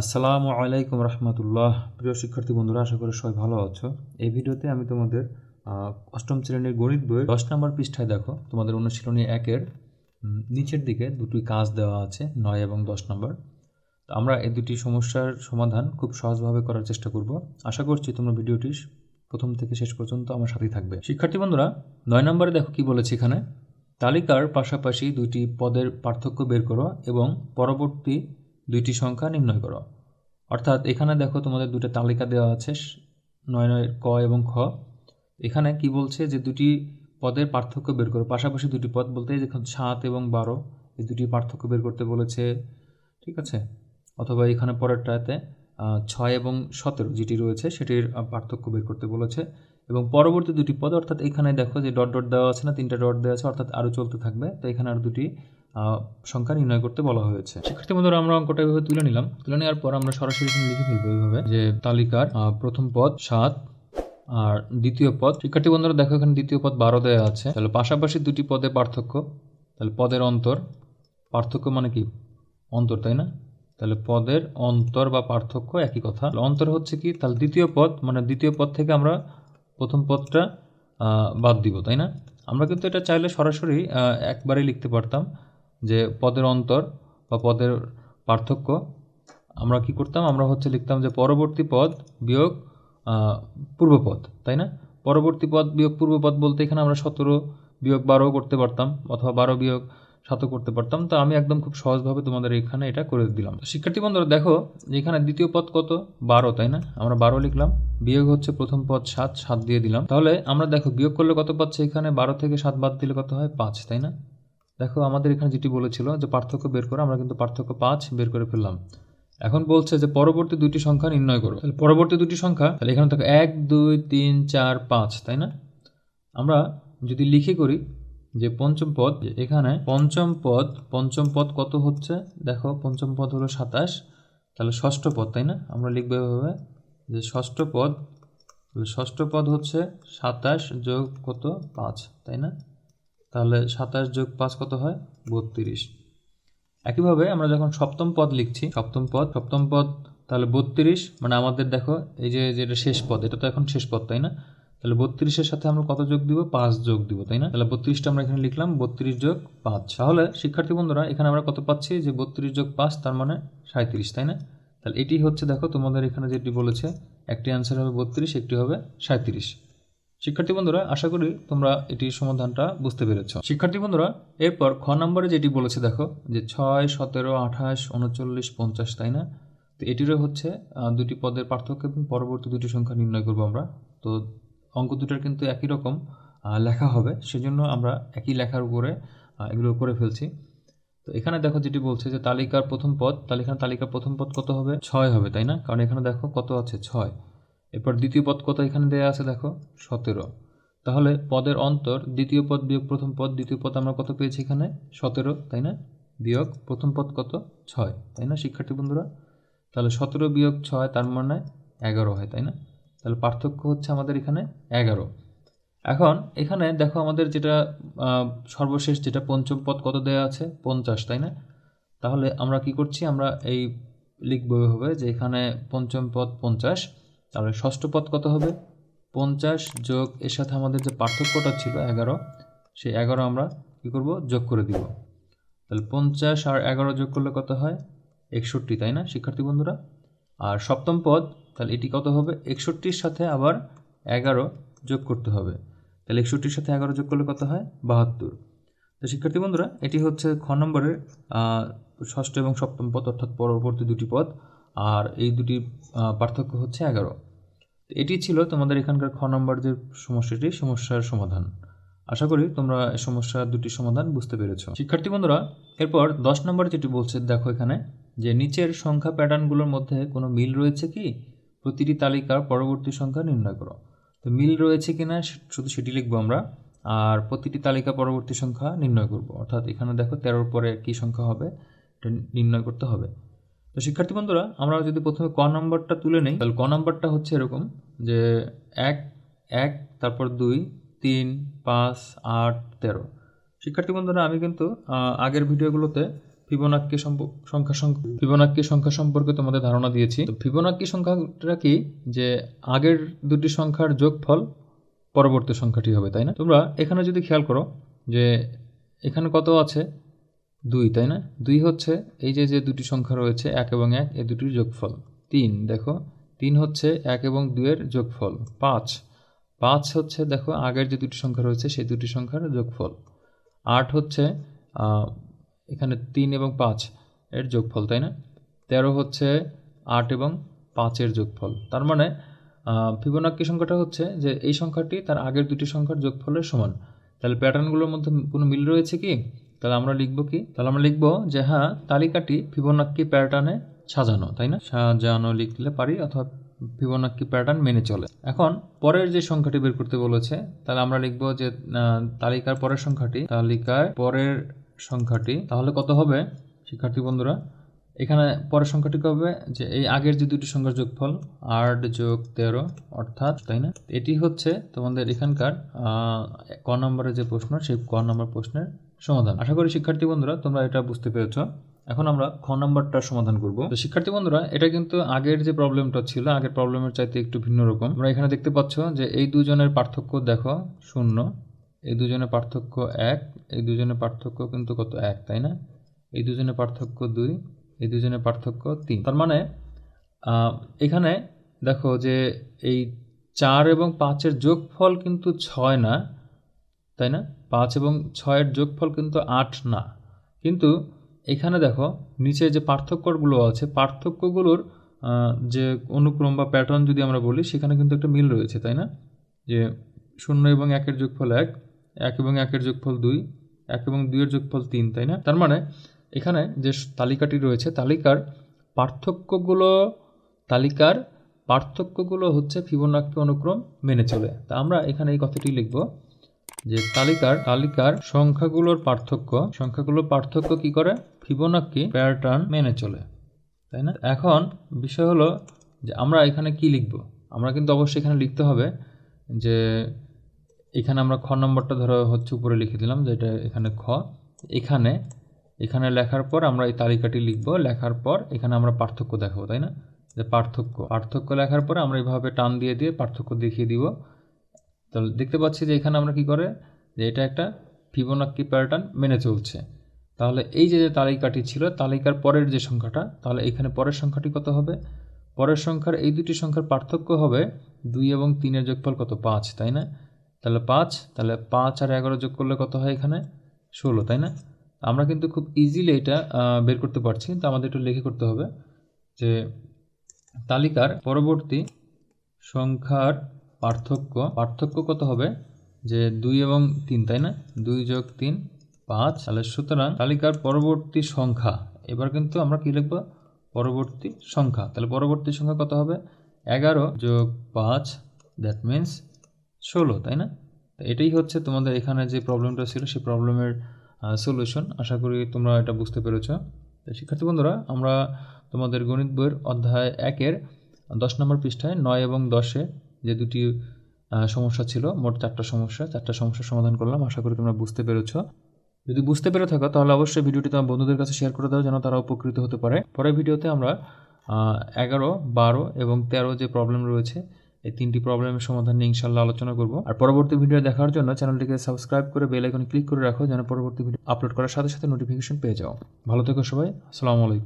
আসসালামু আলাইকুম রহমতুল্লাহ। প্রিয় শিক্ষার্থী বন্ধুরা, আশা করি সবাই ভালো আছো। এই ভিডিওতে আমি তোমাদের অষ্টম শ্রেণির গণিত বইয়ের দশ নম্বর পৃষ্ঠায় দেখো, তোমাদের অনুশীলনী একের নিচের দিকে দুটি কাজ দেওয়া আছে, নয় এবং দশ নম্বর। তো আমরা এই দুটি সমস্যার সমাধান খুব সহজভাবে করার চেষ্টা করব। আশা করছি তোমরা ভিডিওটি প্রথম থেকে শেষ পর্যন্ত আমার সাথেই থাকবে। শিক্ষার্থী বন্ধুরা, নয় নম্বরে দেখো কি বলেছে এখানে। তালিকার পাশাপাশি দুইটি পদের পার্থক্য বের করো এবং পরবর্তী দুইটি সংখ্যা নির্ণয় করো। অর্থাৎ এখানে দেখো তোমাদের দুটো তালিকা দেওয়া আছে নয় নয়, ক এবং খ। এখানে কি বলছে যে দুটি পদের পার্থক্য বের করো। পাশাপাশি দুটি পদ বলতে দেখুন সাত এবং বারো, এই দুটি পার্থক্য বের করতে বলেছে, ঠিক আছে? অথবা এখানে পরেরটাতে ছয় এবং সতেরো যেটি রয়েছে সেটির পার্থক্য বের করতে বলেছে। এবং পরবর্তী দুটি পদ, অর্থাৎ এখানে দেখো যে ডট ডট দেওয়া আছে না, তিনটা ডট দেওয়া আছে, অর্থাৎ আরও চলতে থাকবে। তো এখানে আর দুটি সংখ্যা নির্ণয় করতে বলা হয়েছে। শিক্ষার্থী বন্ধুরা, আমরা অঙ্কটা এভাবে তুলে নিলাম। তুলে নেওয়ার পর আমরা সরাসরি লিখে ফেলব এইভাবে যে তালিকার প্রথম পদ সাত আর দ্বিতীয় পদ। শিক্ষার্থী বন্ধুরা, দেখো এখানে দ্বিতীয় পদ বারো দেওয়া আছে। তাহলে পাশাপাশি দুটি পদে পার্থক্য। তাহলে পদের অন্তর, পার্থক্য মানে কি? অন্তর, তাই না? তাহলে পদের অন্তর বা পার্থক্য একই কথা। অন্তর হচ্ছে কি? তাহলে দ্বিতীয় পদ মানে দ্বিতীয় পদ থেকে আমরা প্রথম পদটা বাদ দিব, তাই না? আমরা কিন্তু এটা চাইলে সরাসরি একবারেই লিখতে পারতাম। যে পদের অন্তর বা পদের পার্থক্য আমরা কি করতাম? আমরা হচ্ছে লিখতাম যে পরবর্তী পদ বিয়োগ পূর্বপদ, তাই না? পরবর্তী পদ বিয়োগ, পূর্বপদ বলতে এখানে আমরা সতেরো বিয়োগ বারো করতে পারতাম অথবা বারো বিয়োগ সাতও করতে পারতাম। তো আমি একদম খুব সহজভাবে তোমাদের এখানে এটা করে দিলাম। শিক্ষার্থী বন্ধুরা, দেখো, এখানে দ্বিতীয় পদ কত? বারো, তাই না? আমরা বারো লিখলাম। বিয়োগ হচ্ছে প্রথম পদ সাত সাত দিয়ে দিলাম। তাহলে আমরা দেখো, বিয়োগ করলে কত পাচ্ছে এখানে? বারো থেকে সাত বাদ দিলে কত হয়? পাঁচ, তাই না? দেখো, আমাদের এখানে যেটি বলেছিল যে পার্থক্য বের করে আমরা কিন্তু পার্থক্য পাঁচ বের করে ফেললাম। এখন বলছে যে পরবর্তী দুটি সংখ্যা নির্ণয় করো। তাহলে পরবর্তী দুটি সংখ্যা, তাহলে এখানে দেখো এক, দুই, তিন, চার, পাঁচ, তাই না? আমরা যদি লিখে করি যে পঞ্চম পদ এখানে পঞ্চম পদ পঞ্চম পদ কত হচ্ছে? দেখো, পঞ্চম পদ হলো সাতাশ, তাহলে ষষ্ঠ পদ, তাই না? আমরা লিখব এভাবে যে ষষ্ঠ পদ ষষ্ঠ পদ হচ্ছে সাতাশ যোগ কত? পাঁচ, তাই না? তাহলে সাতাশ যোগ পাঁচ কত হয়? বত্রিশ। একইভাবে আমরা যখন সপ্তম পদ লিখছি, সপ্তম পদ সপ্তম পদ, তাহলে বত্রিশ মানে আমাদের দেখো, এই যে, যেটা শেষ পদ, এটা তো এখন শেষ পদ, তাই না? তাহলে বত্রিশের সাথে আমরা কত যোগ দিব? পাঁচ যোগ দিব, তাই না? তাহলে বত্রিশটা আমরা এখানে লিখলাম, বত্রিশ যোগ পাঁচ। তাহলে, শিক্ষার্থী বন্ধুরা, এখানে আমরা কত পাচ্ছি? যে বত্রিশ যোগ পাঁচ, তার মানে সাঁত্রিশ তাই না? তাহলে এটি হচ্ছে, দেখো, তোমাদের এখানে যেটি বলেছে, একটি অ্যান্সার হবে বত্রিশ, একটি হবে সাঁত্রিশ শিক্ষার্থী বন্ধুরা, আশা করি তোমরা এটির সমাধানটা বুঝতে পেরেছ। শিক্ষার্থী বন্ধুরা, এরপর খ নম্বরে যেটি বলেছে, দেখো, যে ছয়, সতেরো, আঠাশ, উনচল্লিশ, পঞ্চাশ, তাই না? তো এটিরও হচ্ছে দুটি পদের পার্থক্য এবং পরবর্তী দুটি সংখ্যা নির্ণয় করব আমরা। তো অঙ্ক দুটার কিন্তু একই রকম লেখা হবে, সেজন্য আমরা একই লেখার উপরে এগুলো করে ফেলছি। তো এখানে দেখো যেটি বলছে যে তালিকার প্রথম পদ, তাহলে তালিকার প্রথম পদ কত হবে? ছয় হবে, তাই না? কারণ এখানে দেখো কত আছে, ছয়। এরপর দ্বিতীয় পদ কত এখানে দেওয়া আছে দেখো? সতেরো। তাহলে পদের অন্তর দ্বিতীয় পদ বিয়োগ প্রথম পদ, দ্বিতীয় পদ আমরা কত পেয়েছি এখানে? সতেরো, তাই না? বিয়োগ প্রথম পদ কত? ছয়, তাই না শিক্ষার্থী বন্ধুরা? তাহলে সতেরো বিয়োগ ছয়, তার মানে এগারো হয়, তাই না? তাহলে পার্থক্য হচ্ছে আমাদের এখানে এগারো। এখন এখানে দেখো আমাদের যেটা সর্বশেষ যেটা পঞ্চম পদ কত দেওয়া আছে? পঞ্চাশ, তাই না? তাহলে আমরা কি করছি? আমরা এই লিখব হবে যে এখানে পঞ্চম পদ পঞ্চাশ তাহলে ষষ্ঠ পদ কত হবে? পঞ্চাশ যোগ এর সাথে আমাদের যে পার্থক্যটা ছিল এগারো, সেই এগারো আমরা কী করব? যোগ করে দিব। তাহলে পঞ্চাশ আর এগারো যোগ করলে কত হয়? একষট্টি, তাই না, শিক্ষার্থী বন্ধুরা? আর সপ্তম পদ, তাহলে এটি কত হবে? একষট্টির সাথে আবার এগারো যোগ করতে হবে। তাহলে একষট্টির সাথে এগারো যোগ করলে কত হয়? বাহাত্তর। তো শিক্ষার্থী বন্ধুরা, এটি হচ্ছে খ নম্বরের ষষ্ঠ এবং সপ্তম পদ, অর্থাৎ পরবর্তী দুটি পদ। আর এই দুটি পার্থক্য হচ্ছে এগারো। এটি ছিল তোমাদের এখানকার খ নম্বর যে সমস্যাটি, সমস্যার সমাধান। আশা করি তোমরা এই সমস্যার দুটি সমাধান বুঝতে পেরেছ। শিক্ষার্থী বন্ধুরা, এরপর দশ নম্বর যেটি বলছে, দেখো এখানে, যে নিচের সংখ্যা প্যাটার্নগুলোর মধ্যে কোনো মিল রয়েছে কি? প্রতিটি তালিকার পরবর্তী সংখ্যা নির্ণয় করো। তো মিল রয়েছে কি না শুধু সেটি লিখব আমরা, আর প্রতিটি তালিকা পরবর্তী সংখ্যা নির্ণয় করব। অর্থাৎ এখানে দেখো তেরোর পরে কী সংখ্যা হবে, এটা নির্ণয় করতে হবে। তো শিক্ষার্থী বন্ধুরা, আমরা যদি প্রথমে ক নম্বরটা তুলে নেই, তাহলে ক নম্বরটা হচ্ছে এরকম যে এক এক, তারপর দুই, তিন, পাঁচ, আট, তেরো। শিক্ষার্থী বন্ধুরা, আমি কিন্তু আগের ভিডিওগুলোতে ফিবোনাক্কি সংখ্যা সং- ফিবোনাক্কি সংখ্যা সম্পর্কে তোমাদের ধারণা দিয়েছি। তো ফিবোনাক্কি সংখ্যাটা কি? যে আগের দুটি সংখ্যার যোগফল পরবর্তী সংখ্যাটি হবে, তাই না? তোমরা এখানে যদি খেয়াল করো যে এখানে কত আছে? দুই, তাই না? দুই হচ্ছে এই যে যে দুটি সংখ্যা রয়েছে, এক এবং এক, এ দুটির যোগফল। তিন, দেখো, তিন হচ্ছে এক এবং দুইয়ের যোগফল। পাঁচ পাঁচ হচ্ছে, দেখো, আগের যে দুটি সংখ্যা রয়েছে, সেই দুটি সংখ্যার যোগফল। আট হচ্ছে এখানে তিন এবং পাঁচ এর যোগফল, তাই না? তেরো হচ্ছে আট এবং পাঁচের যোগফল। তার মানে ফিবোনাক্কি সংখ্যাটা হচ্ছে যে, এই সংখ্যাটি তার আগের দুটি সংখ্যার যোগফলের সমান। তাহলে প্যাটার্নগুলোর মধ্যে কোনো মিল রয়েছে কি? তাহলে আমরা লিখব কি? তাহলে আমরা লিখব যে হ্যাঁ তালিকাটি ফিবোনাক্কি প্যাটার্নে সাজানো, তাই না? সাজানো লিখলে পারি অথবা ফিবোনাক্কি প্যাটার্ন মেনে চলে। এখন পরের যে সংখ্যাটি বের করতে বলেছে, তাহলে আমরা লিখব যে তালিকার পরের সংখ্যাটি, তালিকার পরের সংখ্যাটি, তাহলে কত হবে? শিক্ষার্থী বন্ধুরা, এখানে পরের সংখ্যাটি হবে? যে এই আগের যে দুটি সংখ্যার যোগফল, আট যোগ তেরো, অর্থাৎ, তাই না? এটি হচ্ছে তোমাদের এখানকার ক নম্বরের যে প্রশ্ন, সেই ক নম্বর প্রশ্নের সমাধান। আশা করি শিক্ষার্থী বন্ধুরা, তোমরা এটা বুঝতে পেরেছ। এখন আমরা খ নম্বরটার সমাধান করব। তো শিক্ষার্থী বন্ধুরা, এটা কিন্তু আগের যে প্রবলেমটা ছিল, আগের প্রবলেমের চাইতে একটু ভিন্ন রকম। আমরা এখানে দেখতে পাচ্ছ যে এই দুজনের পার্থক্য দেখো, শূন্য। এই দুজনের পার্থক্য এক, এই দুজনের পার্থক্য কিন্তু কত? এক, তাই না? এই দুজনের পার্থক্য দুই, এই দুজনের পার্থক্য তিন। তার মানে এখানে দেখো যে এই চার এবং পাঁচের যোগফল কিন্তু ছয় না। তাই না? পাঁচ এবং ছয়ের যোগফল কিন্তু আট না। কিন্তু এখানে দেখো, নিচে যে পার্থক্যগুলো আছে, পার্থক্যগুলোর যে অনুক্রম বা প্যাটার্ন যদি আমরা বলি, সেখানে কিন্তু একটা মিল রয়েছে, তাই না? যে শূন্য এবং একের যোগফল এক এক এবং একের যোগফল দুই, এক এবং দুইয়ের যোগফল তিন, তাই না? তার মানে এখানে যে তালিকাটি রয়েছে, তালিকার পার্থক্যগুলো তালিকার পার্থক্যগুলো হচ্ছে ফিবোনাক্কি অনুক্রম মেনে চলে। তা আমরা এখানে এই কথাটি লিখব। যে তালিকার তালিকার সংখ্যাগুলোর পার্থক্য সংখ্যাগুলোর পার্থক্য কি করে? ফিবোনাক্কি প্যাটার্ন মেনে চলে, তাই না? এখন বিষয় হলো যে আমরা এখানে কি লিখব? আমরা কিন্তু অবশ্যই এখানে লিখতে হবে যে এখানে আমরা খ নম্বরটা ধরো হচ্ছে উপরে লিখে দিলাম যেটা এখানে খ। এখানে এখানে লেখার পর আমরা এই তালিকাটি লিখব, লেখার পর এখানে আমরা পার্থক্য দেখাবো, তাই না? যে পার্থক্য পার্থক্য লেখার পরে আমরা এইভাবে টান দিয়ে দিয়ে পার্থক্য দেখিয়ে দিব। তাহলে দেখতে পাচ্ছি যে এখানে আমরা কি করে? যে এটা একটা ফিবোনাক্কি প্যাটার্ন মেনে চলছে। তাহলে এই যে তালিকাটি ছিল, তালিকার পরের যে সংখ্যাটা, তাহলে এখানে পরের সংখ্যাটি কত হবে? পরের সংখ্যার এই দুটি সংখ্যার পার্থক্য হবে দুই এবং তিনের যোগফল কত? পাঁচ, তাই না? তাহলে পাঁচ তাহলে পাঁচ আর এগারো যোগ করলে কত হয় এখানে? ষোলো, তাই না? আমরা কিন্তু খুব ইজিলি এটা বের করতে পারছি। তো আমাদের একটু লিখে করতে হবে যে তালিকার পরবর্তী সংখ্যার পার্থক্য পার্থক্য কত হবে? যে দুই এবং তিন, তাই না? দুই যোগ তিন, পাঁচ। তাহলে সুতরাং তালিকার পরবর্তী সংখ্যা, এবার কিন্তু আমরা কি লিখব? পরবর্তী সংখ্যা। তাহলে পরবর্তী সংখ্যা কত হবে? এগারো যোগ পাঁচ দ্যাট মিন্স ষোলো, তাই না? এটাই হচ্ছে তোমাদের এখানে যে প্রবলেমটা ছিল, সেই প্রবলেমের সলিউশন আশা করি তোমরা এটা বুঝতে পেরেছ। তো শিক্ষার্থী বন্ধুরা, আমরা তোমাদের গণিত বইয়ের অধ্যায় একের দশ নম্বর পৃষ্ঠায় নয় এবং দশে যে দুটি সমস্যা ছিল, মোট চারটা সমস্যা, চারটা সমস্যার সমাধান করলাম, আশা করি তোমরা বুঝতে পেরেছ। যদি বুঝতে পেরে থাকো, তাহলে অবশ্যই ভিডিওটি তোমার বন্ধুদের কাছে শেয়ার করে দাও, যেন তারা উপকৃত হতে পারে। পরের ভিডিওতে আমরা এগারো, বারো এবং তেরো যে প্রবলেম রয়েছে, এই তিনটি প্রবলেমের সমাধান নিয়ে ইনশাল্লাহ আলোচনা করব। আর পরবর্তী ভিডিও দেখার জন্য চ্যানেলটিকে সাবস্ক্রাইব করে বেল আইকনে ক্লিক করে রাখো, যেন পরবর্তী ভিডিও আপলোড করার সাথে সাথে নোটিফিকেশন পেয়ে যাও। ভালো থেকো সবাই, আসসালামু আলাইকুম।